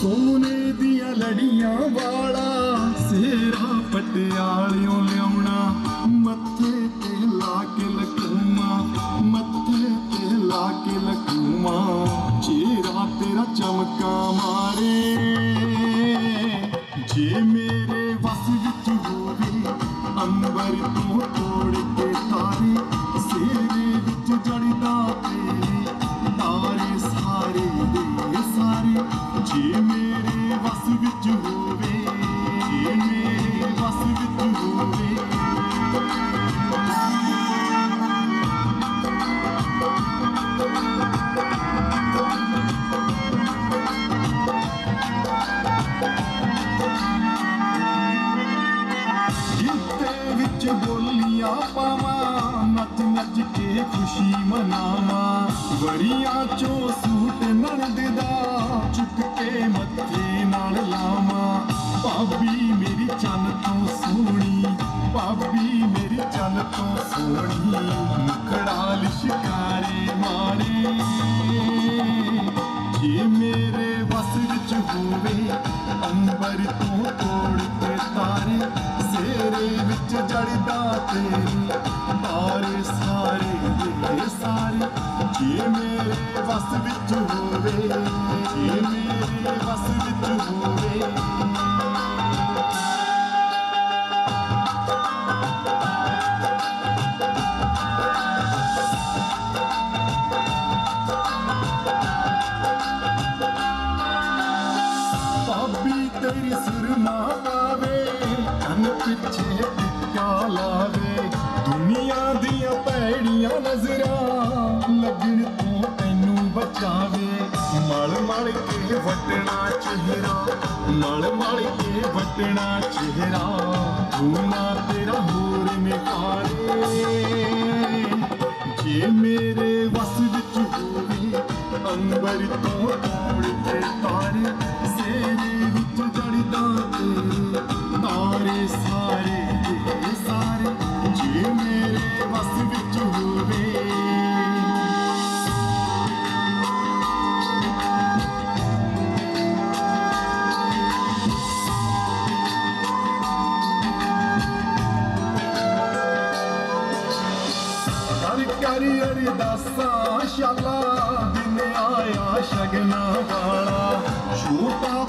ਸੋਨੇ ਦੀਆਂ ਲੜੀਆਂ ਵਾਲਾ ਸੇਰਾ ਪਟਿਆਲਿਓਂ ਲਿਆਉਣਾ। ਮੱਥੇ ਤੇ ਲਾ ਕੇ ਲਕੂਮਾ ਮੱਥੇ ਤੇ ਲਾ ਕੇ ਲਕੂਮਾ ਚਿਹਰਾ ਤੇਰਾ ਚਮਕਾ ਮਾਰੇ। ਵੜੀਆਂ ਚੋਂ ਸੂਟ ਨਣਦ ਦਾ ਚੁੱਕ ਕੇ ਮੱਥੇ ਨਾਲ ਲਾਵਾਂ। ਭਾਬੀ ਮੇਰੀ ਚੰਨ ਤੋਂ ਸੋਹਣੀ, ਭਾਬੀ ਮੇਰੀ ਚੰਨ ਤੋਂ ਸੋਹਣੀ, ਮੁਖੜਾ ਲਿਸ਼ਕਾਰੇ ਮਾਰੇ। ਜੇ ਮੇਰੇ ਵਸ ਵਿੱਚ ਹੋਵੇ, ਅੰਬਰ ਤੋਂ ਤੋੜ ਕੇ ਤਾਰੇ ਸੇਰੇ ਵਿੱਚ ਜੜਦਾ ਤੇਰੀ ਤਾਰੇ ਸਾਰੇ ਦੇ ਸਾਰੇ ਜੇ ਮੇਰੇ ਵਸ ਵਿੱਚ ਹੋਵੇ ਜੇ ਮੇਰੇ ਵਸ ਵਿੱਚ ਹੋਵੇ ਭਾਬੀ ਤੇਰੀ ਵਟਣਾ ਚਿਹਰਾ ਮਲ ਮਲ ਕੇ ਚਿਹਰਾ ਧੂਨਾ ਤੇਰਾ ਹੋਰ ਨਿਕਾਲੇ ਜੇ ਮੇਰੇ ਵਸ ਵਿੱਚ ਹੋਵੇ, ਅੰਬਰ ਤੋਂ ਤੋੜ ਕੇ ਤਾਰੇ, ਸੇਰੇ ਵਿੱਚ ਜੜਦਾ ਤੇ ਤਾਰੇ ਸਾਰੇ ਦੇ ਸਾਰੇ, ਜੇ ਅਰਦਾਸਾਂ ਸ਼ਾਲਾ ਦਿਨ ਆਇਆ ਸ਼ਗਨਾ ਵਾਲਾ ਛੋਟਾ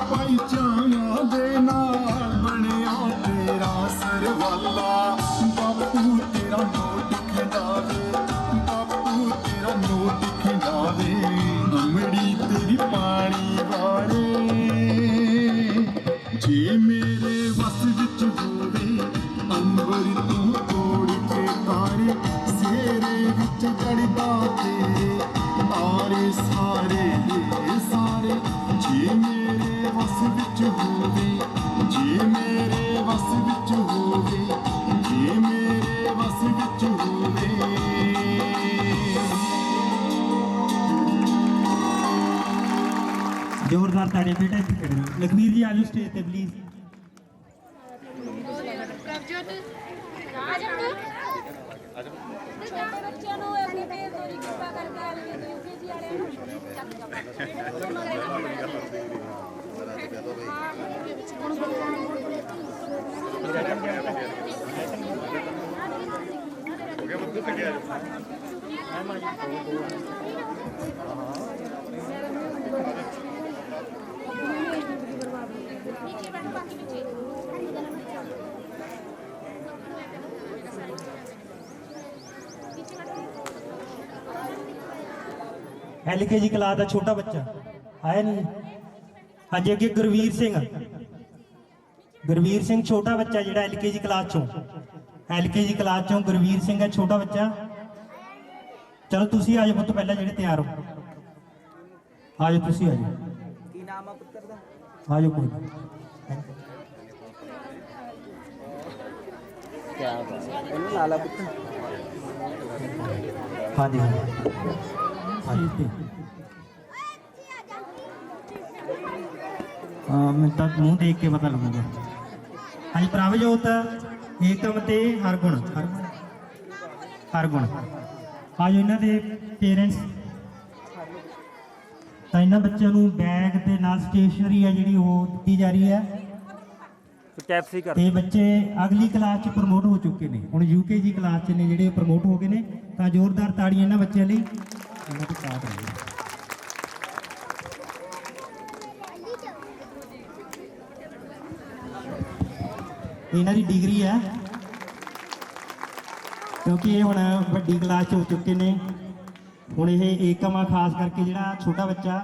ਐਲਕੇਜੀ ਕਲਾਸ ਦਾ ਛੋਟਾ ਬੱਚਾ। ਆਇਆ ਨਹੀਂ ਹਾਂਜੀ, ਅੱਗੇ ਗੁਰਵੀਰ ਸਿੰਘ। ਗੁਰਵੀਰ ਸਿੰਘ ਛੋਟਾ ਬੱਚਾ ਜਿਹੜਾ ਐਲਕੇਜੀ ਕਲਾਸ ਚੋਂ। ਐਲਕੇਜੀ ਕਲਾਸ ਚੋਂ ਗੁਰਵੀਰ ਸਿੰਘ ਹੈ, ਛੋਟਾ ਬੱਚਾ। ਚਲੋ ਤੁਸੀਂ ਆਜੋ ਪੁੱਤ ਪਹਿਲਾਂ ਜਿਹੜੇ ਤਿਆਰ ਹੋ। ਆਜੋ ਤੁਸੀਂ ਆਜੋ ਕੀ ਨਾਮ ਆ ਪੁੱਤਰ ਦਾ? ਆਜੋ ਕੋਈ ਨੀ। ਕਿਆ ਬਾਤ ਇਹਨੂੰ ਲਾ ਲਾ ਪੁੱਤ। ਹਾਂਜੀ ਹਾਂਜੀ। ਹਾਂ ਮੈਂ ਤਾਂ ਮੂੰਹ ਦੇਖ ਕੇ ਪਤਾ ਲੱਗੂਗਾ। ਹਾਂਜੀ ਪ੍ਰਭਜੋਤ ਏਕਮ ਤੇ ਹਰਗੁਣ ਹਰਗੁਣ ਆਜੋ ਇਹਨਾਂ ਦੇ ਪੇਰੈਂਟਸ ਤਾਂ ਇਹਨਾਂ ਬੱਚਿਆਂ ਨੂੰ ਬੈਗ ਤੇ ਨਾਲ ਸਟੇਸ਼ਨਰੀ ਹੈ ਜਿਹੜੀ ਉਹ ਦਿੱਤੀ ਜਾ ਰਹੀ ਹੈ। ਕੈਪਸੀ ਕਰ ਤੇ ਬੱਚੇ ਅਗਲੀ ਕਲਾਸ ਚ ਪ੍ਰਮੋਟ ਹੋ ਚੁੱਕੇ ਨੇ। ਹੁਣ ਯੂਕੇਜੀ ਕਲਾਸ ਚ ਨੇ ਜਿਹੜੇ ਪ੍ਰਮੋਟ ਹੋ ਗਏ ਨੇ। ਤਾਂ ਜ਼ੋਰਦਾਰ ਤਾੜੀਆਂ ਇਹਨਾਂ ਬੱਚਿਆਂ ਲਈ। ਇਹਨਾਂ ਦੀ ਸਾਥ ਰਹੇ ਇਹਨਾਂ ਦੀ ਡਿਗਰੀ ਹੈ। ਕਿਉਂਕਿ ਇਹ ਹੁਣ ਵੱਡੀ ਕਲਾਸ ਚ ਹੋ ਚੁੱਕੇ ਨੇ। ਹੁਣ ਇਹ ਏਕਮ ਆ, ਖਾਸ ਕਰਕੇ ਜਿਹੜਾ ਛੋਟਾ ਬੱਚਾ।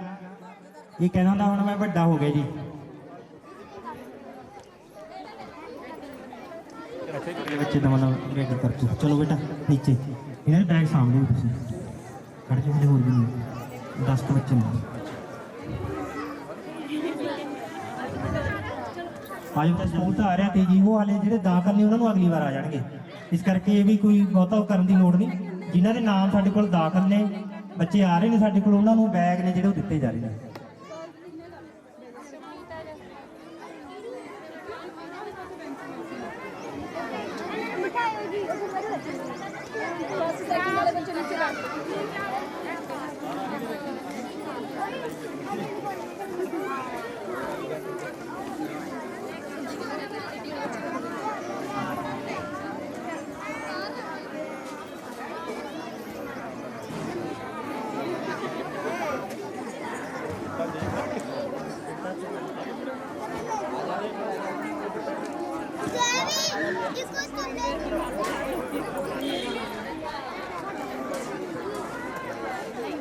ਇਹ ਕਹਿੰਦਾ ਹੁੰਦਾ ਹੁਣ ਮੈਂ ਵੱਡਾ ਹੋ ਗਿਆ ਜੀ। ਬੱਚੇ ਦਾ ਮਤਲਬ ਰੈਡੀ ਕਰ ਚਲੋ ਬੇਟਾ, ਨੀਚੇ। ਇਹਨਾਂ ਦੇ ਬੈਗ ਸਾਂਭ ਤੁਸੀਂ। ਖੜ ਜਾ ਹੋਰ ਵੀ 10 ਕੁ ਬੱਚੇ ਨੇ। ਆਜੋ ਤਾਂ ਸਕੂਲ ਤਾਂ ਆ ਰਿਹਾ ਤੇ ਜੀ ਉਹ ਹਾਲੇ ਜਿਹੜੇ ਦਾਖਲ ਨੇ, ਉਹਨਾਂ ਨੂੰ ਅਗਲੀ ਵਾਰ ਆ ਜਾਣਗੇ। ਇਸ ਕਰਕੇ ਇਹ ਵੀ ਕੋਈ ਬਹੁਤਾ ਉਹ ਕਰਨ ਦੀ ਲੋੜ ਨਹੀਂ। ਜਿਨ੍ਹਾਂ ਦੇ ਨਾਮ ਸਾਡੇ ਕੋਲ ਦਾਖਲ ਨੇ, ਬੱਚੇ ਆ ਰਹੇ ਨੇ ਸਾਡੇ ਕੋਲ, ਉਹਨਾਂ ਨੂੰ ਬੈਗ ਨੇ ਜਿਹੜੇ ਉਹ ਦਿੱਤੇ ਜਾ ਰਹੇ ਨੇ।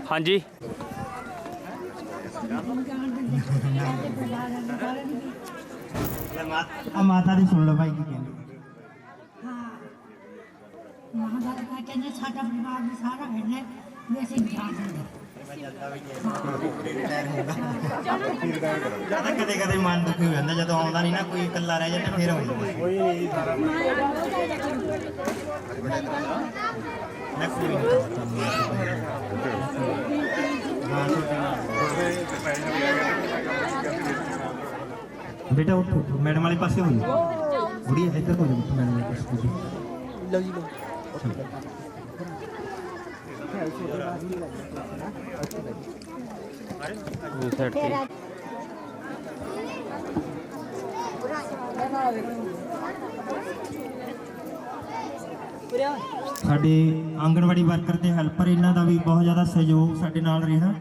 ਹਾਂਜੀ। ਆ ਮਾਤਾ ਦੀ ਸੁਣ ਲਓ ਭਾਈ ਕੀ ਕਹਿੰਦੇ। ਮਹਾਰਾਜ ਦਾ ਕਹਿੰਦੇ ਸਾਡਾ ਪਰਿਵਾਰ ਵੀ ਸਾਰਾ ਹਿੱਲੇ ਵੀ ਅਸੀਂ ਦਿੰਦੇ ਜ਼ਿਆਦਾ ਕਦੇ ਕਦੇ ਮਨ ਦੁਖੀ ਹੋ ਜਾਂਦਾ ਜਦੋਂ ਆਉਂਦਾ ਨਹੀਂ ਨਾ ਕੋਈ ਇਕੱਲਾ ਰਹਿ ਜਾਂਦਾ ਫੇਰ ਹੋ। ਜਾਂਦਾ ਨੈਕਸਟ ਵੀ ਹਾਂ ਬੇਟਾ ਉੱਠੋ ਮੈਡਮ ਵਾਲੇ ਪਾਸੇ ਹੋ ਜਾ ਬੁੜੀ ਇੱਧਰ ਹੋ ਜਾ ਮੈਡਮ ਵਾਲੇ ਪਾਸੇ ਲਓ ਜੀ ਲਓ। ਸਾਡੇ ਆਂਗਣਵਾੜੀ ਵਰਕਰ ਤੇ ਹੈਲਪਰ ਇਹਨਾਂ ਦਾ ਵੀ ਬਹੁਤ ਜ਼ਿਆਦਾ ਸਹਿਯੋਗ ਸਾਡੇ ਨਾਲ ਰਿਹਾ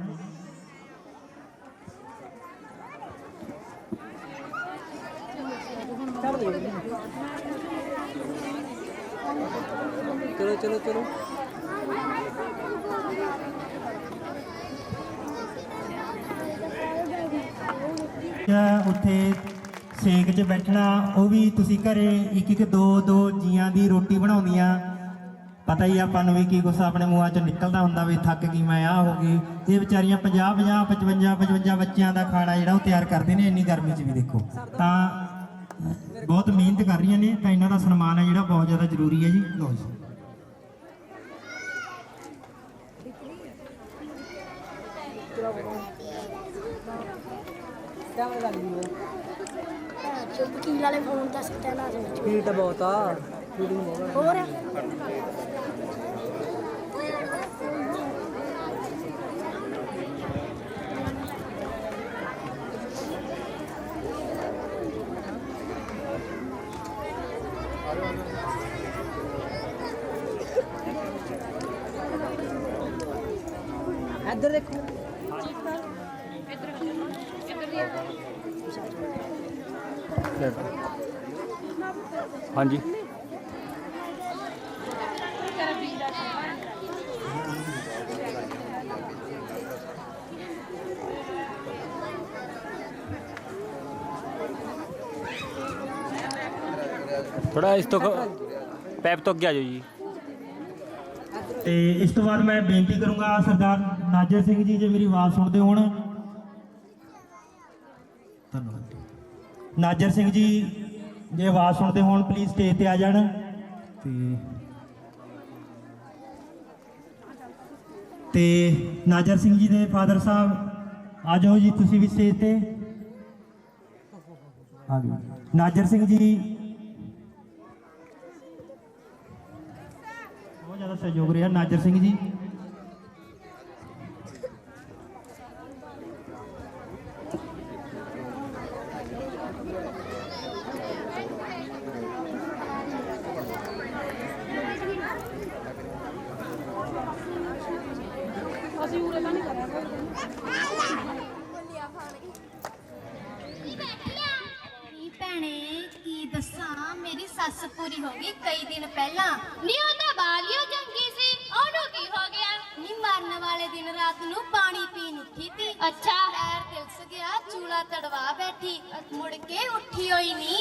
ਚਲੋ ਚਲੋ ਚਲੋ ਜਾਂ ਉੱਥੇ ਸੇਕ ਉਹ ਵੀ ਤੁਸੀਂ ਘਰੇ ਇੱਕ ਇੱਕ ਦੋ ਦੋ ਜੀਆਂ ਦੀ ਰੋਟੀ ਬਣਾਉਂਦੀਆਂ। ਪਤਾ ਹੀ ਆਪਾਂ ਨੂੰ ਵੀ ਕੀ ਕੁਛ ਆਪਣੇ ਮੂੰਹਾਂ 'ਚੋਂ ਨਿਕਲਦਾ ਹੁੰਦਾ ਵੀ ਥੱਕ ਗਈ, ਮੈਂ ਆ ਹੋ ਗਈ। ਇਹ ਵਿਚਾਰੀਆਂ 50 50 55 55 ਬੱਚਿਆਂ ਦਾ ਖਾਣਾ ਜਿਹੜਾ ਉਹ ਤਿਆਰ ਕਰਦੇ ਨੇ ਇੰਨੀ ਗਰਮੀ 'ਚ ਵੀ ਦੇਖੋ। ਤਾਂ ਬਹੁਤ ਮਿਹਨਤ ਕਰ ਰਹੀਆਂ ਨੇ, ਤਾਂ ਇਹਨਾਂ ਦਾ ਸਨਮਾਨ ਹੈ ਜਿਹੜਾ ਬਹੁਤ ਜ਼ਿਆਦਾ ਜ਼ਰੂਰੀ ਹੈ ਜੀ। ਲਓ ਜੀ। ਵਕੀਲ ਵਾਲੇ ਫੋਨ ਦਾ ਸੱਟਾ ਲਾ ਦੇ ਸਪੀਡ ਬਹੁਤ ਆ ਸ਼ੂਟਿੰਗ ਬਹੁਤ ਹੋਰ ਆ। ਇੱਧਰ ਦੇਖੋ ਹਾਂਜੀ। ਥੋੜਾ ਇਸ ਤੋਂ ਪੈਪ ਤੋਂ ਅੱਗੇ ਆ ਜਾਓ ਜੀ। ਤੇ ਇਸ ਤੋਂ ਬਾਅਦ ਮੈਂ ਬੇਨਤੀ ਕਰੂੰਗਾ ਸਰਦਾਰ ਨਾਜਰ ਸਿੰਘ ਜੀ, ਜੇ ਮੇਰੀ ਆਵਾਜ਼ ਸੁਣਦੇ ਹੋਣ। ਧੰਨਵਾਦ। ਨਾਜਰ ਸਿੰਘ ਜੀ ਜੇ ਆਵਾਜ਼ ਸੁਣਦੇ ਹੋਣ ਪਲੀਜ਼ ਸਟੇਜ ਤੇ ਆ ਜਾਣ। ਤੇ ਤੇ ਨਾਜਰ ਸਿੰਘ ਜੀ ਦੇ ਫਾਦਰ ਸਾਹਿਬ, ਆ ਜਾਓ ਜੀ ਤੁਸੀਂ ਵੀ ਸਟੇਜ ਤੇ। ਆ ਗਏ ਨਾਜਰ ਸਿੰਘ ਜੀ। ਬਹੁਤ ਜ਼ਿਆਦਾ ਸਹਿਯੋਗ ਰਿਹਾ ਨਾਜਰ ਸਿੰਘ ਜੀ ਅਸੀਂ ਉਰੇ ਤਾਂ ਨਹੀਂ ਕਰਿਆ ਨੀ ਭੈਣੇ ਕੀ ਦੱਸਾਂ ਮੇਰੀ ਸੱਸ ਪੂਰੀ ਹੋ ਗਈ ਕਈ ਦਿਨ ਪਹਿਲਾਂ। ਨੀ ਉਹ ਤਾਂ ਬਾਲਿਓ ਜੰਗੀ ਸੀ ਉਹਨੂੰ ਕੀ ਹੋ ਗਿਆ? ਨੀ ਮਰਨ ਵਾਲੇ ਦਿਨ ਰਾਤ ਨੂੰ ਪਾਣੀ ਪੀਣ ਉੱਠੀ ਤੀ। ਅੱਛਾ। ਪੈਰ ਤਿਲਸ ਗਿਆ ਚੂਲਾ ਤੜਵਾ ਬੈਠੀ। ਮੁੜ ਕੇ ਉੱਠੀ ਹੋਈ ਨੀ।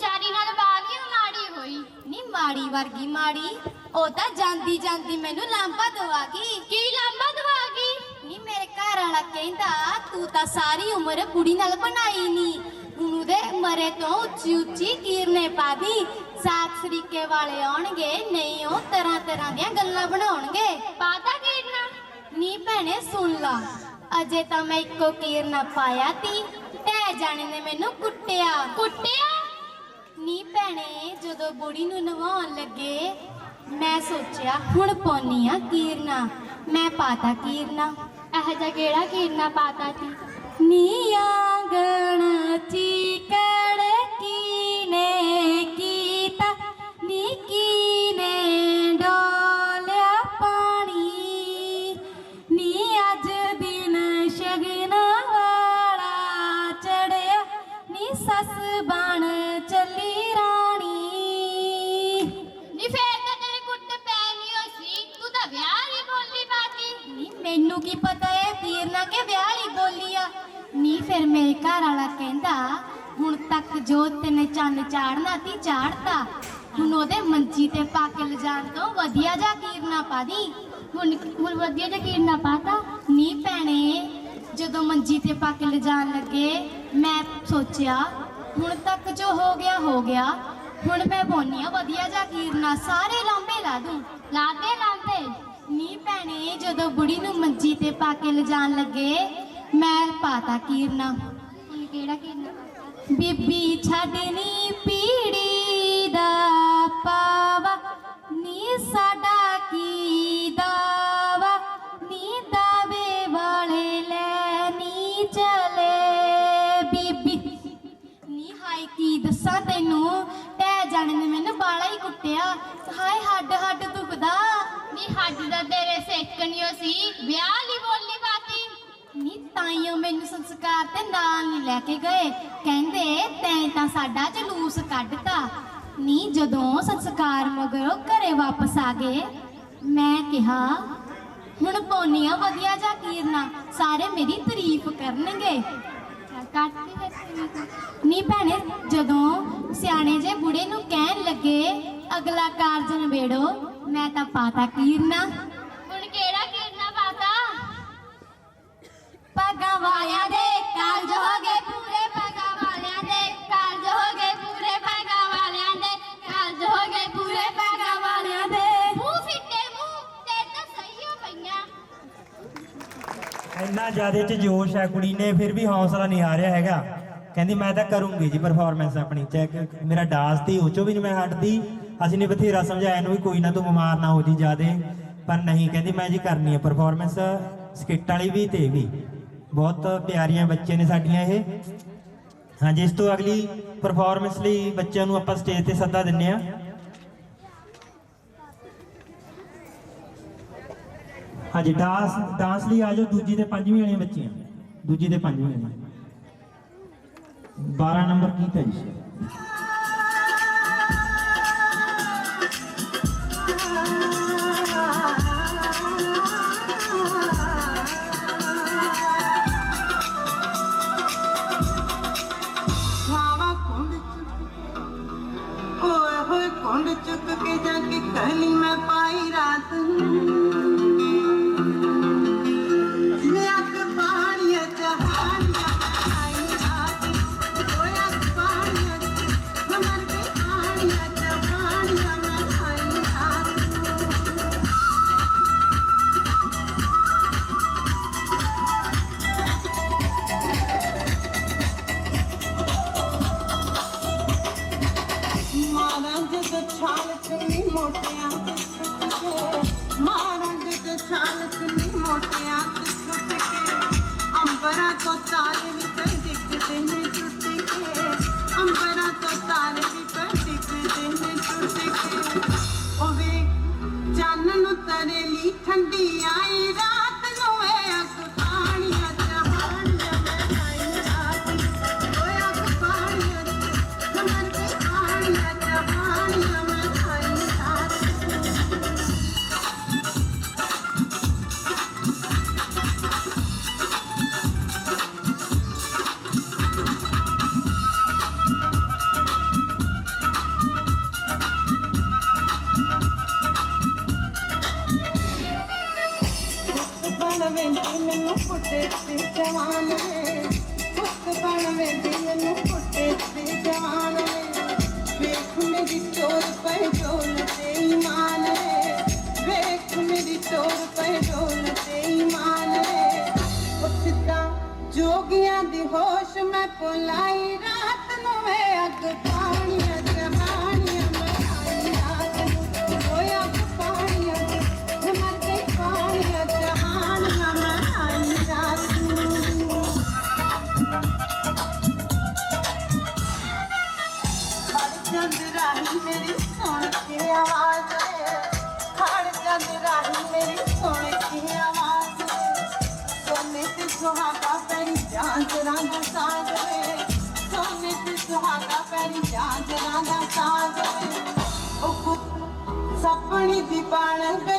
ਚਾਰੀ ਨਾਲ ਬਾਲਿਓ ਮਾੜੀ ਹੋਈ। ਨੀ ਮਾੜੀ ਵਰਗੀ ਮਾੜੀ। ਉਹ ਤਾਂ ਜਾਂਦੀ ਜਾਂਦੀ ਮੈਨੂੰ ਲਾਂਬਾ ਦਵਾਗੀ ਕੀ ਲਾਂਬਾ ਦਵਾਗੀ ਨੀ ਮੇਰੇ ਘਰ ਵਾਲਾ ਕਹਿੰਦਾ ਤੂੰ ਤਾਂ ਸਾਰੀ ਉਮਰ ਬੁੜੀ ਨਾਲ ਬਣਾਈ ਨੀ। ਹੁਣ ਮਰੇ ਤੋਂ ਉੱਚੀ ਉੱਚੀ ਕੀਰਨੇ ਪਾਦੀ ਸਾਖ ਸਰੀਕੇ ਵਾਲੇ ਆਉਣਗੇ, ਨਹੀਂ ਉਹ ਤਰ੍ਹਾਂ ਤਰ੍ਹਾਂ ਦੀਆਂ ਗੱਲਾਂ ਬਣਾਉਣਗੇ। ਪਾਤਾ ਕੀਰਨਾ? ਨੀ ਭੈਣੇ, ਸੁਣ ਲਾ। ਅਜੇ ਤਾਂ ਮੈਂ ਇੱਕੋ ਕੀਰਨਾ ਪਾਇਆ ਤੀ। ਟਹਿ ਜਾਣੇ ਨੇ ਮੈਨੂੰ ਕੁੱਟਿਆ। ਕੁੱਟਿਆ? ਨੀ ਭੈਣੇ, ਜਦੋਂ ਬੁੜੀ ਨੂੰ ਨਵਾਉਣ ਲੱਗੇ, ਮੈਂ ਸੋਚਿਆ, ਹੁਣ ਪਾਉਣੀ ਆ ਕੀਰਨਾ। ਮੈਂ ਪਾਤਾ ਕੀਰਨਾ। ਇਹ ਜਿਹਾ ਕਿਹੜਾ ਕੀਰਨਾ ਪਾਤਾ ਤੀ ਨੀ ਮੰਜੀ ਤੇ ਪਾ ਕੇ ਲਿਜਾਣ ਲੱਗੇ। ਮੈਂ ਪਾਤਾ ਕੀਰਨਾ। ਹੁਣ ਕਿਹੜਾ ਕੀਰਨਾ? ਬੀਬੀ ਛੱਡਣੀ ਪੀੜੀ ਦਾ ਪਾਵਾ। ਨੀ ਸਾਡਾ ਕੀ ਦਾਵਾ। ਨੀ ਦਾਵੇ ਵਾਲੇ ਲੈ ਨੀ ਚਲੇ ਬੀਬੀ। ਨੀ ਹਾਏ ਕੀ ਦੱਸਾਂ ਤੈਨੂੰ। ਟਹਿ ਜਾਣੇ ਨੇ ਮੈਨੂੰ ਬਾਲਾ ਹੀ ਕੁੱਟਿਆ। ਹਾਏ ਹੱਡ ਹੱਡ ਦੁਖਦਾ। ਨੀ ਤੇਰੇ ਸੇਕਣਿਓ ਸੀ, ਵਿਆਹ ਲਈ ਬੋਲੀ ਬਾਤੀ। ਨੀ, ਤਾਈਓ ਮੈਨੂੰ ਸੰਸਕਾਰ ਤੇ ਨਾਲ ਨਹੀਂ ਲੈ ਕੇ ਗਏ। ਕਹਿੰਦੇ, ਤੈਂ ਤਾਂ ਸਾਡਾ ਜਲੂਸ ਕੱਢਤਾ। ਨੀ, ਜਦੋਂ ਸੰਸਕਾਰ ਮਗਰੋਂ ਘਰੇ ਵਾਪਸ ਆ ਗਏ, ਮੈਂ ਕਿਹਾ, ਹੁਣ ਪੌਨੀਆਂ ਵਧੀਆ ਜਾ ਕੀਰਨਾ? ਸਾਰੇ ਮੇਰੀ ਤਾਰੀਫ ਕਰਨਗੇ। ਨੀ ਭੈਣੇ, ਜਦੋਂ ਸਿਆਣੇ ਜੇ ਬੁੜੇ ਨੂੰ ਕਹਿਣ ਲੱਗੇ, ਅਗਲਾ ਕਾਰਜ ਨਿਬੇੜੋ ਤਾਂ ਪਾਤਾ ਕੀਰਨਾ? ਹੁਣ ਕਿਹੜਾ ਕੀਰਨਾ ਪਾਤਾ? ਪੱਗਾਂ ਵਾਲਿਆਂ ਦੇ ਕਾਰਜ ਹੋ ਗਏ ਪੂਰੇ ਪੱਗਾਂ ਵਾਲਿਆਂ ਦੇ ਕਾਰਜ ਹੋ ਗਏ ਪੂਰੇ ਪੱਗਾਂ ਵਾਲਿਆਂ ਦੇ ਕਾਰਜ ਹੋ ਗਏ ਪੂਰੇ ਪੱਗਾਂ ਵਾਲਿਆਂ ਦੇ। ਮੂੰਹ ਫਿੱਟੇ ਮੂੰਹ ਤੇ ਤਾਂ ਸਹੀ ਹੋ ਪਈਆਂ। ਇੰਨਾ ਜ਼ਿਆਦਾ ਚ ਜੋਸ਼ ਹੈ ਕੁੜੀ ਨੇ ਫਿਰ ਵੀ ਹੌਸਲਾ ਨਹੀਂ ਹਾਰਿਆ ਹੈਗਾ। ਕਹਿੰਦੀ ਮੈਂ ਤਾਂ ਕਰੂੰਗੀ ਜੀ ਪਰਫਾਰਮੈਂਸ ਆਪਣੀ ਚੈੱਕ ਮੇਰਾ ਡਾਂਸ ਦੀ ਉਹ ਚੋਂ ਵੀ ਨਹੀਂ ਮੈਂ ਹਟਦੀ। ਅਸੀਂ ਨੇ ਬਥੇਰਾ ਸਮਝਾਇਆ, ਇਹਨੂੰ ਵੀ ਕੋਈ ਨਾ ਤੂੰ ਬਿਮਾਰ ਨਾ ਹੋ ਜੀ ਜ਼ਿਆਦੇ। ਪਰ ਨਹੀਂ, ਕਹਿੰਦੀ ਮੈਂ ਜੀ ਕਰਨੀ ਹੈ ਪਰਫਾਰਮੈਂਸ ਸਕਿੱਟ ਵਾਲੀ ਵੀ ਤੇ ਵੀ। ਬਹੁਤ ਪਿਆਰੀਆਂ ਬੱਚੇ ਨੇ ਸਾਡੀਆਂ ਇਹ। ਹਾਂਜੀ, ਇਸ ਤੋਂ ਅਗਲੀ ਪਰਫਾਰਮੈਂਸ ਲਈ ਬੱਚਿਆਂ ਨੂੰ ਆਪਾਂ ਸਟੇਜ ਤੇ ਸੱਦਾ ਦਿੰਨੇ ਆ ਹਾਂਜੀ ਡਾਂਸ ਡਾਂਸ ਲਈ ਆ ਜਾਓ, ਦੂਜੀ ਤੇ ਪੰਜਵੀਂ ਵਾਲੀਆਂ ਬੱਚੀਆਂ। ਦੂਜੀ ਤੇ ਪੰਜਵੀਂ ਵਾਲੀਆਂ। 12 ਨੰਬਰ ਕੀਤਾ ਜੀ? ਜਾ ਕੇ من بيعيد ਹੋਸ਼ ਮੈਂ ਪੁੱਤ ਸਪਣੀ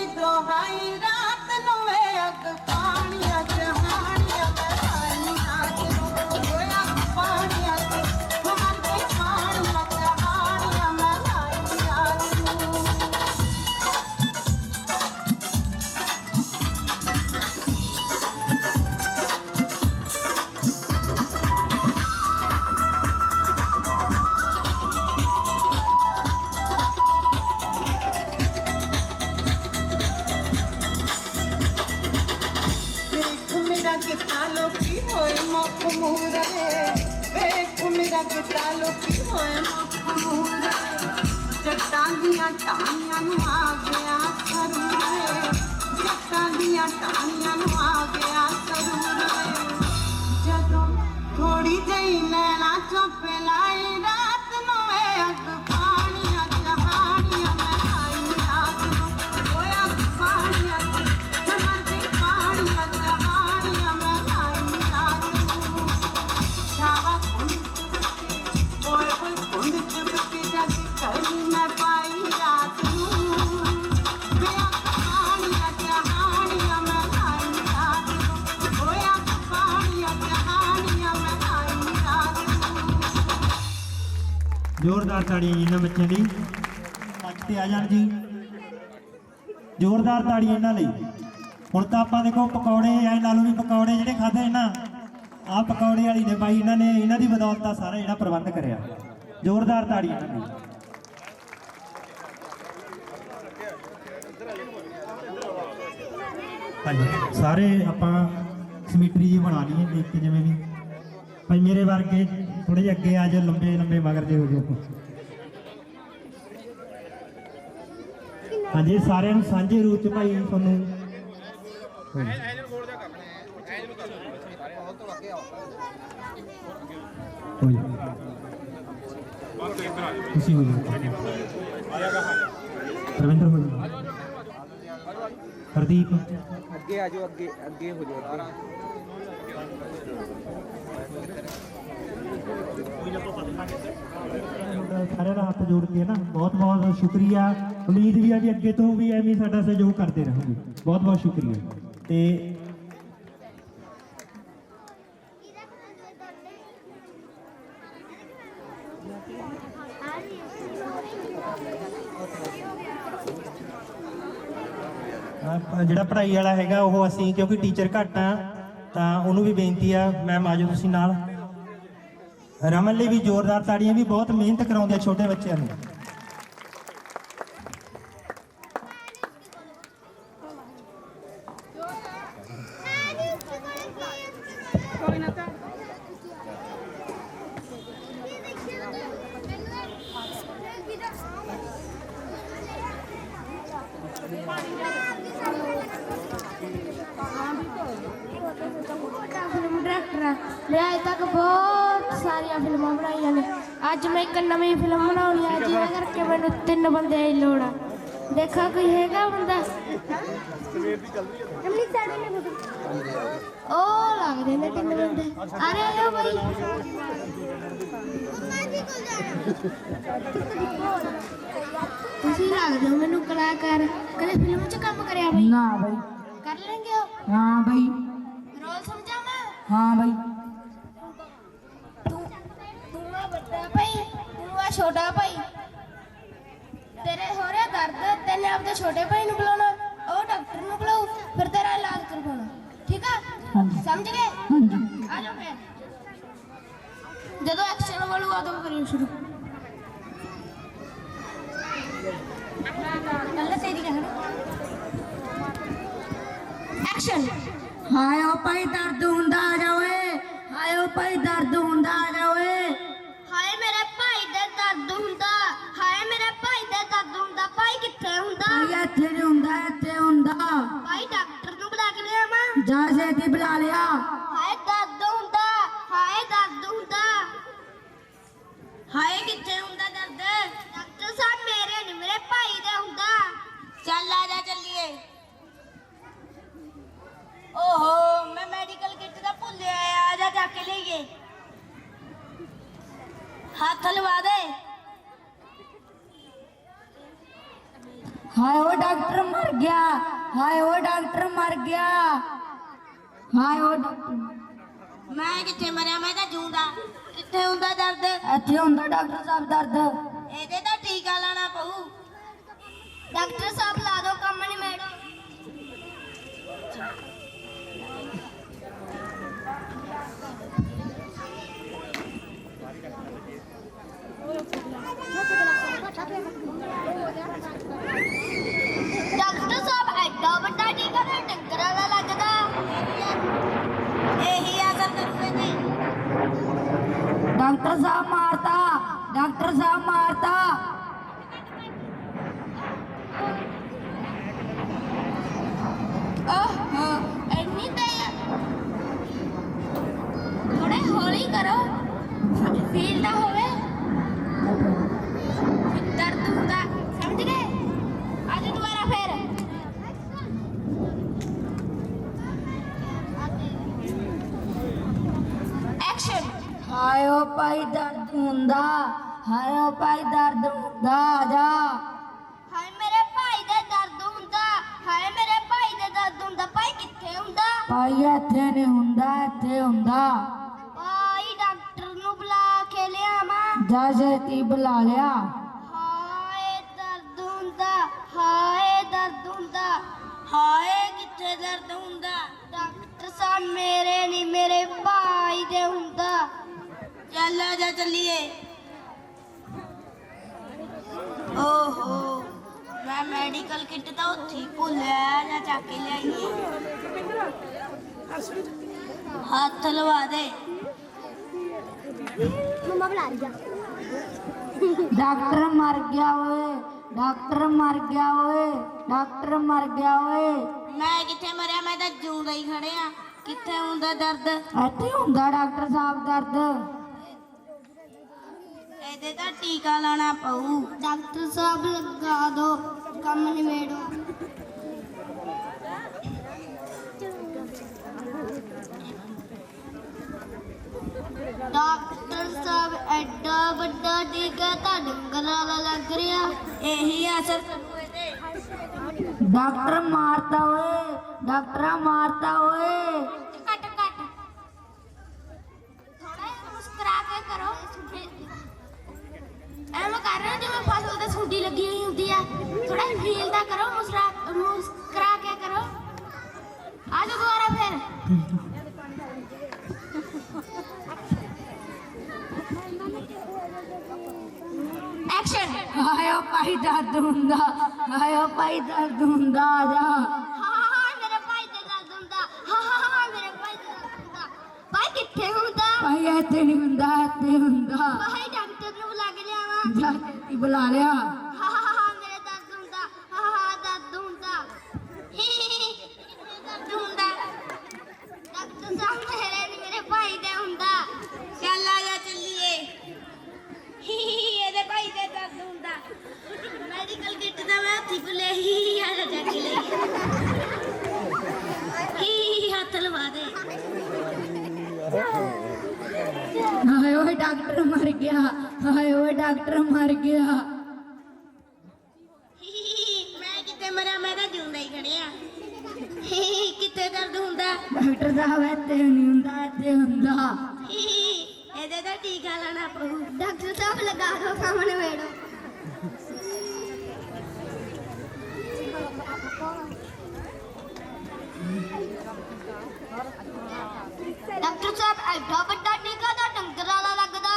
抢啊 ਜ਼ੋਰਦਾਰ ਤਾੜੀਆਂ ਜੀ ਇਹਨਾਂ ਬੱਚਿਆਂ ਦੀ। ਮੰਚ ਤੇ ਆ ਜਾਣ ਜੀ। ਜ਼ੋਰਦਾਰ ਤਾੜੀਆਂ ਇਹਨਾਂ ਲਈ। ਹੁਣ ਤਾਂ ਆਪਾਂ ਦੇਖੋ ਪਕੌੜੇ, ਐ ਲਾ ਲਓ ਵੀ ਪਕੌੜੇ ਜਿਹੜੇ ਖਾਦੇ ਨਾ ਆ ਪਕੌੜੇ ਵਾਲੀ ਨੇ ਬਾਈ, ਇਹਨਾਂ ਨੇ ਇਹਨਾਂ ਦੀ ਬਦੌਲਤ ਆ ਸਾਰਾ ਜਿਹੜਾ ਪ੍ਰਬੰਧ ਕਰਿਆ। ਜ਼ੋਰਦਾਰ ਤਾੜੀਆਂ ਇਹਨਾਂ ਲਈ ਹਾਂਜੀ। ਸਾਰੇ ਆਪਾਂ ਸਮਿਟਰੀ ਜੀ ਬਣਾ ਲਈਏ ਦੇਖ ਕੇ ਜਿਵੇਂ ਵੀ ਭਾਈ ਮੇਰੇ ਵਰਗੇ ਥੋੜੇ ਜਿਹੇ ਅੱਗੇ ਆ ਜਾਓ, ਲੰਬੇ ਲੰਬੇ ਮਗਰ ਦੇ ਹੋ ਜਾਓ ਹਾਂਜੀ, ਸਾਰਿਆਂ ਨੂੰ ਸਾਂਝੇ ਰੂਪ ਚ ਭਾਈ ਤੁਹਾਨੂੰ ਹੋ ਤੁਸੀਂ ਹੋ ਰਵਿੰਦਰ ਹੋ ਹਰਦੀਪ। ਅੱਗੇ ਆ ਜਾਓ, ਅੱਗੇ ਅੱਗੇ ਹੋ ਜਾਓ। ਸਾਰਿਆਂ ਦਾ ਹੱਥ ਜੋੜ ਕੇ ਨਾ, ਬਹੁਤ ਬਹੁਤ ਸ਼ੁਕਰੀਆ। ਉਮੀਦ ਵੀ ਆ ਵੀ ਅੱਗੇ ਤੋਂ ਵੀ ਐਵੇਂ ਸਾਡਾ ਸਹਿਯੋਗ ਕਰਦੇ ਰਹੋਗੇ। ਬਹੁਤ ਬਹੁਤ ਸ਼ੁਕਰੀਆ। ਤੇ ਜਿਹੜਾ ਪੜ੍ਹਾਈ ਵਾਲਾ ਹੈਗਾ, ਉਹ ਅਸੀਂ ਕਿਉਂਕਿ ਟੀਚਰ ਘੱਟ ਆ ਤਾਂ ਉਹਨੂੰ ਵੀ ਬੇਨਤੀ ਆ, ਮੈਮ ਆਜੋ ਤੁਸੀਂ ਨਾਲ। ਰਮਨ ਲਈ ਵੀ ਜ਼ੋਰਦਾਰ ਤਾੜੀਆਂ, ਵੀ ਬਹੁਤ ਮਿਹਨਤ ਕਰਾਉਂਦੇ ਛੋਟੇ ਬੱਚਿਆਂ ਨੂੰ। ਫਿਲਮ ਡਾਇਰੈਕਟਰ ਹਾਂ ਮੈਂ ਅਜੇ ਤੱਕ ਬਹੁਤ ਸਾਰੀਆਂ ਫਿਲਮਾਂ ਬਣਾਈਆਂ ਨੇ ਅੱਜ ਮੈਂ ਇੱਕ ਨਵੀਂ ਫਿਲਮ ਬਣਾਉਣੀ ਆ ਜਿਹਦੇ ਕਰਕੇ ਮੈਨੂੰ ਤਿੰਨ ਬੰਦਿਆਂ ਦੀ ਲੋੜ ਆ। ਦੇਖਾ ਕੋਈ ਹੈਗਾ ਬੰਦਾ? ਉਹ ਲੱਗਦੇ ਨੇ ਤਿੰਨ ਬੰਦੇ। ਅਰੇ ਆਇਓ ਬਾਈ? ਤੁਸੀਂ ਲੱਗਦੇ ਹੋ ਮੈਨੂੰ ਕਲਾਕਾਰ। ਕਦੇ ਫਿਲਮ 'ਚ ਕੰਮ ਕਰਿਆ ਬਾਈ? ਨਾ ਬਈ। ਕਰ ਲੈਂਗੇ ਹੋ ਹਾਂ ਬਈ। ਰੋਲ ਸਮਝਾਵਾਂ? ਹਾਂ ਬਈ ਤੂੰ ਤੂੰ ਆ ਵੱਡਾ ਭਾਈ ਤੂੰ ਆ ਛੋਟਾ ਭਾਈ ਤੇਰੇ ਹੋ ਰਿਹਾ ਦਰਦ ਤੈਨੇ ਆਪਣੇ ਛੋਟੇ ਭਾਈ ਨੂੰ ਬੁਲਾਉਣਾ ਉਹ ਡਾਕਟਰ ਨੂੰ ਬੁਲਾਉ ਫਿਰ ਤੇਰਾ ਇਲਾਜ ਕਰਵਾਉਣਾ ਠੀਕ ਆ ਹਾਂਜੀ। ਸਮਝ ਗਏ ਹਾਂਜੀ ਆ ਜਾਓ ਫਿਰ ਜਦੋਂ ਐਕਸ਼ਨ ਵਾਲੂ ਆ ਤਾਂ ਕਰਿਓ ਸ਼ੁਰੂ। ਅੱਲਾ ਤੇਰੀ ਕਹਿਣਾ ਐਕਸ਼ਨ ਹਾਏ ਓ ਭਾਈ ਦਰਦ ਹੁੰਦਾ ਆ ਜਾ ਓਏ ਹਾਏ ਓ ਭਾਈ ਦਰਦ ਹੁੰਦਾ ਆ ਜਾ ਓਏ ਹਾਏ ਮੇਰੇ ਭਾਈ ਦੇ ਦਰਦ ਹੁੰਦਾ ਹਾਏ ਮੇਰੇ ਭਾਈ ਦੇ ਦਰਦ ਹੁੰਦਾ ਭਾਈ ਕਿੱਥੇ ਹੁੰਦਾ ਭਾਈ ਇੱਥੇ ਨਹੀਂ ਹੁੰਦਾ ਇੱਥੇ ਹੁੰਦਾ ਭਾਈ ਡਾਕਟਰ ਨੂੰ ਬੁਲਾ ਕੇ ਲਿਆਵਾਂ ਜਾ ਛੇਤੀ ਬੁਲਾ ਲਿਆ ਹਾਏ ਦਰਦ ਹੁੰਦਾ ਹਾਏ ਦਰਦ ਹੁੰਦਾ ਹਾਏ ਕਿੱਥੇ ਹੁੰਦਾ ਦਰਦ ਡਾਕਟਰ ਸਾਹਿਬ ਮੇਰੇ ਨਹੀਂ ਮੇਰੇ ਭਾਈ ਦੇ ਹੁੰਦਾ ਚੱਲ ਆ ਜਾ ਚੱਲੀਏ ਓਹੋ ਮੈਂ ਮੈਡੀਕਲ ਕਿੱਟ ਦਾ ਭੁੱਲਿਆ ਆ ਜਾ ਜਾ ਕੇ ਲਈਏ ਹੱਥ ਲਵਾ ਦੇ ਹਾਏ ਓ ਡਾਕਟਰ ਮਰ ਗਿਆ ਹਾਏ ਓ ਡਾਕਟਰ ਮਰ ਗਿਆ। ਹਾਏ ਓ ਡਾਕਟਰ ਮੈਂ ਕਿੱਥੇ ਮਰਿਆ? ਮੈਂ ਤਾਂ ਜੂੰਦਾ। ਕਿੱਥੇ ਹੁੰਦਾ ਦਰਦ? ਇੱਥੇ ਹੁੰਦਾ ਡਾਕਟਰ ਸਾਹਿਬ ਦਰਦ। ਇਹਦੇ ਤਾਂ ਟੀਕਾ ਲਾਣਾ ਪਊ। ਡਾਕਟਰ ਸਾਹਿਬ ਲਾ ਦੋ ਕੰਮ ਨਹੀਂ ਮੈਡਮ ਡਾਕਟਰ ਸਾਹਿਬ ਐਡਾ ਵੱਡਾ ਟੀਕਾ ਤਾਂ ਡੰਗਰਾਂ ਦਾ ਲੱਗਦਾ। ਇਹੀ ਅਸਰ ਕਰੂਗੇ ਤੇ ਡਾਕਟਰ ਸਾਹਿਬ ਮਾਰਤਾ, ਡਾਕਟਰ ਸਾਹਿਬ ਮਾਰਤਾ। ਓਹੋ, ਇੰਨੀ ਤੇਜ਼। ਥੋੜੇ ਹੌਲੀ ਕਰੋ ਫੀਲ ਨਾ ਹੋਵੇ ਦਰਦ ਹੁੰਦਾ ਸਮਝ ਗਏ ਅੱਜ ਦੁਬਾਰਾ ਫੇਰ ਐਕਸ਼ਨ ਹਾਏ ਓ ਭਾਈ ਦਰਦ ਹੁੰਦਾ ਹਾਏ ਓ ਭਾਈ ਦਰਦ ਹੁੰਦਾ ਆ ਜਾ ਹਾਏ ਮੇਰੇ ਭਾਈ ਦੇ ਦਰਦ ਹੁੰਦਾ ਹਾਏ ਮੇਰੇ ਭਾਈ ਦੇ ਦਰਦ ਹੁੰਦਾ ਭਾਈ ਕਿੱਥੇ ਹੁੰਦਾ ਭਾਈ ਇੱਥੇ ਨਹੀਂ ਹੁੰਦਾ ਇੱਥੇ ਹੁੰਦਾ ਭਾਈ ਡਾਕਟਰ ਨੂੰ ਬੁਲਾ ਕੇ ਲਿਆਵਾਂ ਜਾ ਛੇਤੀ ਬੁਲਾ ਲਿਆ ਹਾਏ ਦਰਦ ਹੁੰਦਾ ਹਾਏ ਦਰਦ ਹੁੰਦਾ ਹਾਏ ਕਿੱਥੇ ਦਰਦ ਹੁੰਦਾ ਡਾਕਟਰ ਸਾਹਿਬ ਮੇਰੇ ਨਹੀਂ ਮੇਰੇ ਭਾਈ ਦੇ ਹੁੰਦਾ ਚੱਲ ਆ ਜਾ ਚੱਲੀਏ ਓਹੋ ਮੈਂ ਮੈਡੀਕਲ ਕਿੱਟ ਤਾਂ ਉੱਥੇ ਹੀ ਭੁੱਲਿਆ ਜਾਂ ਚੱਕ ਕੇ ਲਿਆਈਏ ਹੱਥ ਲਵਾ ਦੇ ਮੰਮਾ ਬੁਲਾ ਰਹੀ ਆ ਡਾਕਟਰ ਮਰ ਗਿਆ ਓਏ ਡਾਕਟਰ ਮਰ ਗਿਆ ਓਏ ਡਾਕਟਰ ਮਰ ਗਿਆ ਓਏ ਮੈਂ ਕਿੱਥੇ ਮਰਿਆ ਮੈਂ ਤਾਂ ਜਿਉਂਦਾ ਹੀ ਖੜਿਆ ਕਿੱਥੇ ਹੁੰਦਾ ਦਰਦ। ਇੱਥੇ ਇਹਦੇ ਤਾਂ ਟੀਕਾ ਲਾਣਾ ਪਊ। ਡਾਕਟਰ ਸਾਹਿਬ ਲਗਾ ਦੋ ਕੰਮ ਨਿਬੇੜੋ। ਡਾਕਟਰ ਸਾਹਿਬ ਐਡਾ ਵੱਡਾ ਟੀਕਾ ਤਾਂ ਡੰਗਰਾਂ ਦਾ ਲੱਗ ਰਿਹਾ। ਇਹੀ ਅਸਰ ਡਾਕਟਰ ਮਾਰਤਾ ਓਏ ਡਾਕਟਰ ਮਾਰਤਾ ਓਏ। ਕੱਟ ਕੱਟ ਥੋੜਾ ਮੁਸਕਰਾ ਕੇ ਕਰੋ। ਐਵੇਂ ਕਰ ਰਹੇ ਹੋ ਜਿਵੇਂ ਫਸਲ ਤੇ ਸੁੰਡੀ ਲੱਗੀ ਹੋਈ ਹੁੰਦੀ ਆ। ਥੋੜਾ ਫੀਲ ਦਾ ਕਰੋ ਮੁਸਕਰਾ ਮੁਸਕਰਾ ਕੇ ਕਰੋ। ਆ ਜਾਓ ਦੁਬਾਰਾ ਫਿਰ। ਐਕਸ਼ਨ ਹਾਏ ਓ ਭਾਈ ਦਰਦ ਹੁੰਦਾ ਹਾਏ ਓ ਭਾਈ ਦਰਦ ਹੁੰਦਾ ਆ ਜਾ। ਹਾਂ ਹਾਂ ਹਾਂ ਮੇਰੇ ਭਾਈ ਤੇ ਦਰਦ ਹੁੰਦਾ। ਹਾਂ ਹਾਂ ਹਾਂ ਮੇਰੇ ਭਾਈ ਤੇ ਦਰਦ ਹੁੰਦਾ। ਭਾਈ ਕਿੱਥੇ ਹੁੰਦਾ? ਭਾਈ ਇੱਥੇ ਨਹੀਂ ਹੁੰਦਾ ਇੱਥੇ ਹੁੰਦਾ। ਬੁਲਾ ਲਿਆ ਹਾਂ ਹਾਂ ਹਾਂ ਮੇਰੇ ਦਰਦ ਹੁੰਦਾ ਹਾਂ ਹਾਂ ਦਰਦ ਹੁੰਦਾ ਦਰਦ ਹੁੰਦਾ ਡਾਕਟਰ ਸਾਹਿਬ ਮੇਰੇ ਨਹੀਂ ਮੇਰੇ ਭਾਈ ਦੇ ਹੁੰਦਾ ਚੱਲ ਆ ਜਾ ਚੱਲੀਏ ਇਹਦੇ ਭਾਈ ਦੇ ਦਰਦ ਹੁੰਦਾ ਮੈਡੀਕਲ ਕਿੱਟ ਦਾ ਮੈਂ ਹੱਥੀ ਭੁੱਲਿਆ ਓਏ ਡਾਕਟਰ ਮਰ ਗਿਆ ਹਾਏ ਓਏ ਡਾਕਟਰ ਮਰ ਗਿਆ ਮੈਂ ਕਿਤੇ ਮਰਿਆ ਮੈਂ ਤਾਂ ਜਿਉਂਦਾ ਹੀ ਖੜਿਆ। ਕਿੱਥੇ ਦਰਦ ਹੁੰਦਾ। ਡਾਕਟਰ ਸਾਹਿਬ ਇੱਥੇ ਨਹੀਂ ਹੁੰਦਾ ਇੱਥੇ ਹੁੰਦਾ। ਇਹਦੇ ਤਾਂ ਟੀਕਾ ਲਾਣਾ ਪਊ। ਡਾਕਟਰ ਸਾਹਿਬ ਲਗਾ ਦੋ ਸਾਹਮਣੇ ਵੇੜੋ ਡਾਕਟਰ ਸਾਹਿਬ ਐਡਾ ਵੱਡਾ ਟੀਕਾ ਤਾਂ ਡੰਗਰ ਵਾਲਾ ਲੱਗਦਾ।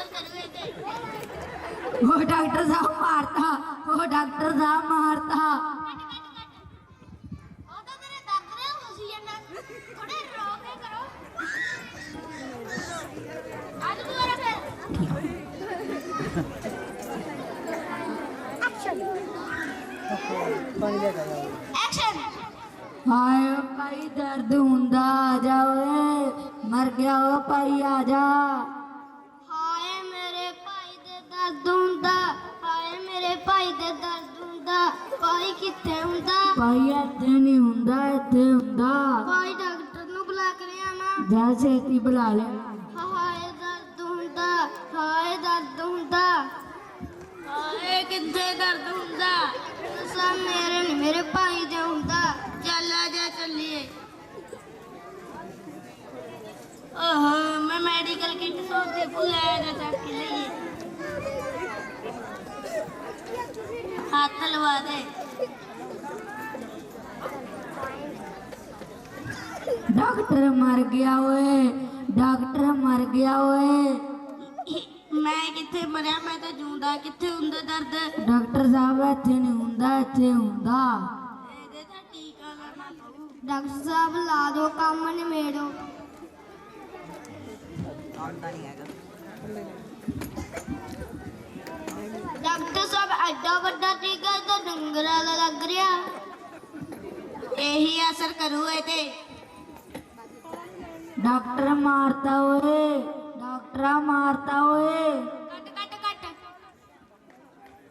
ਇਹੀ ਅਸਰ ਕਰੂਏ ਤੇ ਉਹ ਡਾਕਟਰ ਸਾਹਿਬ ਮਾਰਤਾ ਉਹ ਡਾਕਟਰ ਸਾਹਿਬ ਮਾਰਤਾ ਉਹ ਤਾਂ ਤੇਰੇ ਦਰਦ ਨੇ ਹੁਸੀ ਜਾਂਦਾ ਥੋੜੇ ਰੋਕ ਕੇ ਕਰੋ ਅੱਜ ਦੁਬਾਰਾ ਫਿਰ ਐਕਸ਼ਨ ਹਾਏ ਓ ਭਾਈ ਦਰਦ ਹੁੰਦਾ ਆ ਜਾ ਓਏ ਮਰ ਗਿਆ ਓ ਭਾਈ ਆ ਜਾ ਭਾਈ ਕਿੱਥੇ ਹੁੰਦਾ? ਭਾਈ ਇੱਥੇ ਨਹੀਂ ਹੁੰਦਾ ਇੱਥੇ ਹੁੰਦਾ। ਭਾਈ ਡਾਕਟਰ ਨੂੰ ਬੁਲਾ ਕੇ ਲਿਆਵਾਂ ਜਾ ਛੇਤੀ ਬੁਲਾ ਲੈ ਹਾਏ ਦਰਦ ਹੁੰਦਾ ਹਾਏ ਦਰਦ ਹੁੰਦਾ। ਹਾਏ ਕਿੱਥੇ ਦਰਦ ਹੁੰਦਾ? ਸਭ ਮੇਰੇ ਨਹੀਂ ਮੇਰੇ ਭਾਈ ਦੇ ਹੁੰਦਾ। ਚੱਲ ਆ ਜਾ ਚੱਲੀਏ। ਓਹ ਮੈਂ ਮੈਡੀਕਲ ਕਿੱਟ ਸੋਚਦੇ ਭੁਲਾਇਆ ਜਾ ਚੱਕ ਕੇ ਲਈਏ। ਹੱਥ ਲਵਾ ਦੇ। ਡਾਕਟਰ ਮਰ ਗਿਆ ਓਏ ਡਾਕਟਰ ਮਰ ਗਿਆ ਓਏ ਮੈਂ ਕਿੱਥੇ ਮਰਿਆ ਮੈਂ ਤਾਂ ਜਿਉਂਦਾ ਕਿੱਥੇ ਹੁੰਦਾ ਦਰਦ ਡਾਕਟਰ ਸਾਹਿਬ ਇੱਥੇ ਨਹੀਂ ਹੁੰਦਾ ਇੱਥੇ ਹੁੰਦਾ ਇਹਦੇ ਤਾਂ ਟੀਕਾ ਲਾਣਾ ਪਊ ਡਾਕਟਰ ਸਾਹਿਬ ਲਾ ਦਿਓ ਕੰਮ ਨਿਮੇੜੋ ਡਾਕਟਰ ਸਾਹਿਬ ਐਡਾ ਵੱਡਾ ਟੀਕਾ ਤਾਂ ਡੰਗਰ ਵਾਲਾ ਲੱਗ ਰਿਹਾ। ਇਹੀ ਅਸਰ ਕਰੂ ਇਹ ਤੇ ਡਾਕਟਰ ਮਾਰਤਾ ਓਏ, ਡਾਕਟਰਾ ਮਾਰਤਾ ਓਏ। ਕੱਟ ਕੱਟ ਕੱਟ।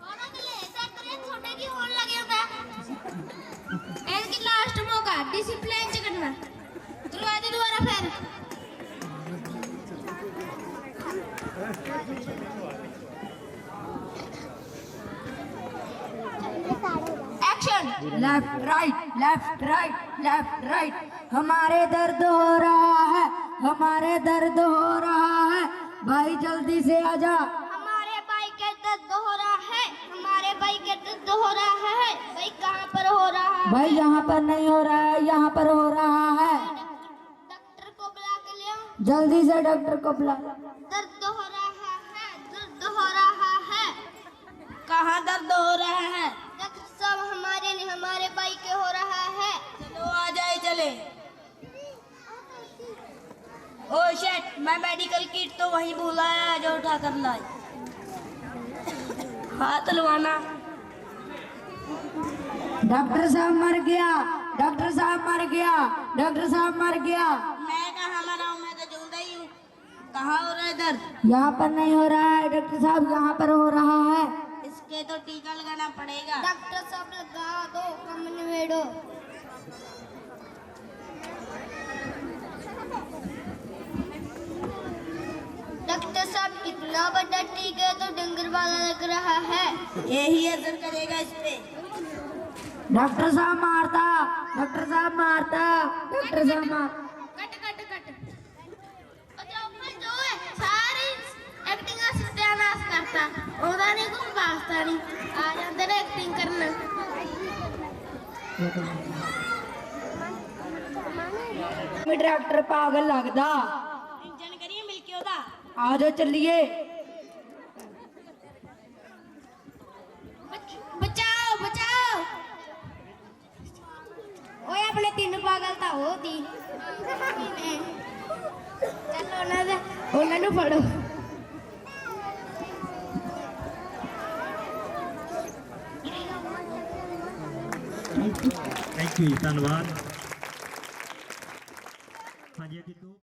ਹੋਰ ਅਗਲੇ ਸਰ ਕਰੇ ਤੁਹਾਡੇ ਕੀ ਹੋਣ ਲੱਗਿਆ ਹੁੰਦਾ ਇਹ ਕੀ ਲਾਸਟ ਮੌਕਾ ਡਿਸਪਲਿਨ ਚ ਕਰਨਾ ਕਰਵਾ ਦੇ ਦੁਬਾਰਾ ਫਿਰ। Left right left right left right हमारे दर्द हो रहा है हमारे दर्द हो रहा है भाई जल्दी से आ जा हमारे भाई के दर्द हो रहा है हमारे भाई के दर्द हो रहा है भाई कहाँ पर हो रहा है भाई यहाँ पर नहीं हो रहा है यहाँ पर हो रहा है डॉक्टर को बुला के ले आओ। जल्दी से डॉक्टर को बुला दर्द हो रहा है दर्द हो रहा है कहाँ दर्द हो रहा है हमारे नहीं हमारे भाई के हो रहा है। चलो आ जाए चले। ओ शेट मैं मेडिकल किट तो वहीं भूला है जो उठा कर लाए हाथ लवाना डॉक्टर साहब मर गया डॉक्टर साहब मर गया डॉक्टर साहब मर गया। मैं कहाँ मरा हूँ मैं तो ज़िंदा ही हूँ। कहाँ हो रहा है दर्द? यहाँ पर नहीं हो रहा है डॉक्टर साहब यहाँ पर हो रहा है। इसके तो टीका लगाना पड़ेगा। डॉक्टर साहब लगा दो कम निवेड़ो डॉक्टर साहब इतना बड़ा टीका है तो डंगर वाला लग रहा है। यही असर करेगा इस पे। डॉक्टर साहब मारता डॉक्टर साहब मारता डॉक्टर साहब मार ਦਿੱਤਾ ਡਾਕਟਰ ਪਾਗਲ ਲੱਗਦਾ। ਇੰਜਨ ਕਰੀਏ ਮਿਲ ਕੇ ਉਹਦਾ। ਆ ਜਾ ਚੱਲੀਏ। ਬਚਾਓ ਬਚਾਓ। ਓਏ ਆਪਣੇ ਤਿੰਨ ਪਾਗਲ ਤਾਂ ਹੋਦੀ ਚਲੋ ਉਹਨਾਂ ਦੇ ਉਹਨਾਂ ਨੂੰ ਫੜੋ। ਥੈਂਕ ਯੂ ਧੰਨਵਾਦ ਹਾਂਜੀ